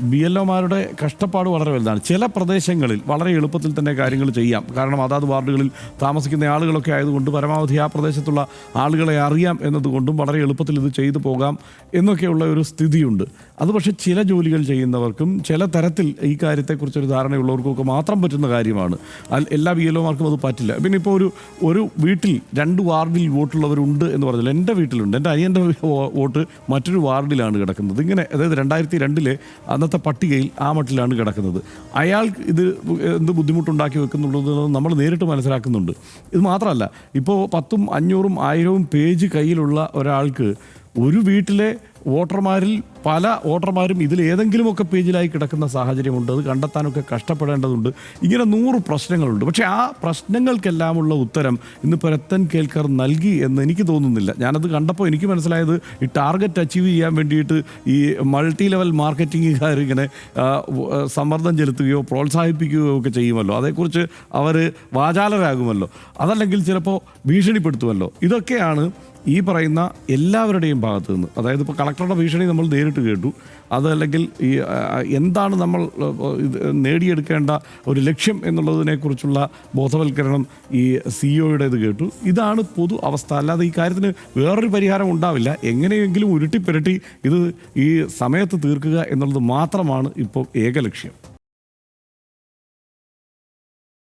B L ഒമാരുടെ കഷ്ടപ്പാട് വളരെ വലുതാണ്. ചില പ്രദേശങ്ങളിൽ വളരെ എളുപ്പത്തിൽ തന്നെ കാര്യങ്ങൾ ചെയ്യാം. കാരണം അതാത് വാർഡുകളിൽ താമസിക്കുന്ന ആളുകളൊക്കെ ആയതുകൊണ്ട് പരമാവധി ആ പ്രദേശത്തുള്ള ആളുകളെ അറിയാം എന്നതുകൊണ്ടും വളരെ എളുപ്പത്തിൽ ഇത് ചെയ്തു പോകാം എന്നൊക്കെയുള്ള ഒരു സ്ഥിതിയുണ്ട്. അത് പക്ഷേ ചില ജോലികൾ ചെയ്യുന്നവർക്കും ചില തരത്തിൽ ഈ കാര്യത്തെക്കുറിച്ചൊരു ധാരണയുള്ളവർക്കൊക്കെ മാത്രം പറ്റുന്ന കാര്യമാണ്. എല്ലാ ബി എൽ ഒമാർക്കും അത് പറ്റില്ല. പിന്നെ ഇപ്പോൾ ഒരു ഒരു വീട്ടിൽ രണ്ട് വാർഡിൽ വോട്ടുള്ളവരുണ്ട് എന്ന് പറഞ്ഞാൽ എന്റെ വീട്ടിലുണ്ട്. എന്റെ അനിയന്റെ വോട്ട് മറ്റൊരു വാർഡിലാണ് കിടക്കുന്നത്. ഇങ്ങനെ അതായത് രണ്ടായിരത്തി രണ്ടിലെ അന്നത്തെ പട്ടികയിൽ ആ മട്ടിലാണ് കിടക്കുന്നത്. അയാൾ ഇത് എന്ത് ബുദ്ധിമുട്ടുണ്ടാക്കി വെക്കുന്നുള്ളത് നമ്മൾ നേരിട്ട് മനസ്സിലാക്കുന്നുണ്ട്. ഇത് മാത്രമല്ല ഇപ്പോൾ പത്തും അഞ്ഞൂറും ആയിരവും പേജ് കയ്യിലുള്ള ഒരാൾക്ക് ഒരു വീട്ടിലെ വോട്ടർമാരിൽ പല വോട്ടർമാരും ഇതിൽ ഏതെങ്കിലുമൊക്കെ പേജിലായി കിടക്കുന്ന സാഹചര്യമുണ്ട്. അത് കണ്ടെത്താനൊക്കെ കഷ്ടപ്പെടേണ്ടതുണ്ട്. ഇങ്ങനെ നൂറ് പ്രശ്നങ്ങളുണ്ട്. പക്ഷേ ആ പ്രശ്നങ്ങൾക്കെല്ലാമുള്ള ഉത്തരം ഇന്ന് പരത്തൻ കേൾക്കർ നൽകി എന്ന് എനിക്ക് തോന്നുന്നില്ല. ഞാനത് കണ്ടപ്പോൾ എനിക്ക് മനസ്സിലായത് ഈ ടാർഗറ്റ് അച്ചീവ് ചെയ്യാൻ വേണ്ടിയിട്ട് ഈ മൾട്ടി ലെവൽ മാർക്കറ്റിംഗുകാർ ഇങ്ങനെ സമ്മർദ്ദം ചെലുത്തുകയോ പ്രോത്സാഹിപ്പിക്കുകയോ ഒക്കെ ചെയ്യുമല്ലോ. അതേക്കുറിച്ച് അവർ വാചാലരാകുമല്ലോ. അതല്ലെങ്കിൽ ചിലപ്പോൾ ഭീഷണിപ്പെടുത്തുമല്ലോ. ഇതൊക്കെയാണ് ഈ പറയുന്ന എല്ലാവരുടെയും ഭാഗത്തു നിന്ന് അതായത് ഇപ്പോൾ കളക്ടറുടെ ഭീഷണി നമ്മൾ നേരിട്ട് കേട്ടു. അതല്ലെങ്കിൽ ഈ എന്താണ് നമ്മൾ നേടിയെടുക്കേണ്ട ഒരു ലക്ഷ്യം എന്നുള്ളതിനെക്കുറിച്ചുള്ള ബോധവൽക്കരണം ഈ സിഇഒയുടെ ഇത് കേട്ടു. ഇതാണ് പൊതു അവസ്ഥ. അല്ലാതെ ഈ കാര്യത്തിന് വേറൊരു പരിഹാരം ഉണ്ടാവില്ല. എങ്ങനെയെങ്കിലും ഉരുട്ടിപ്പുരട്ടി ഇത് ഈ സമയത്ത് തീർക്കുക എന്നുള്ളത് മാത്രമാണ് ഇപ്പോൾ ഏക ലക്ഷ്യം.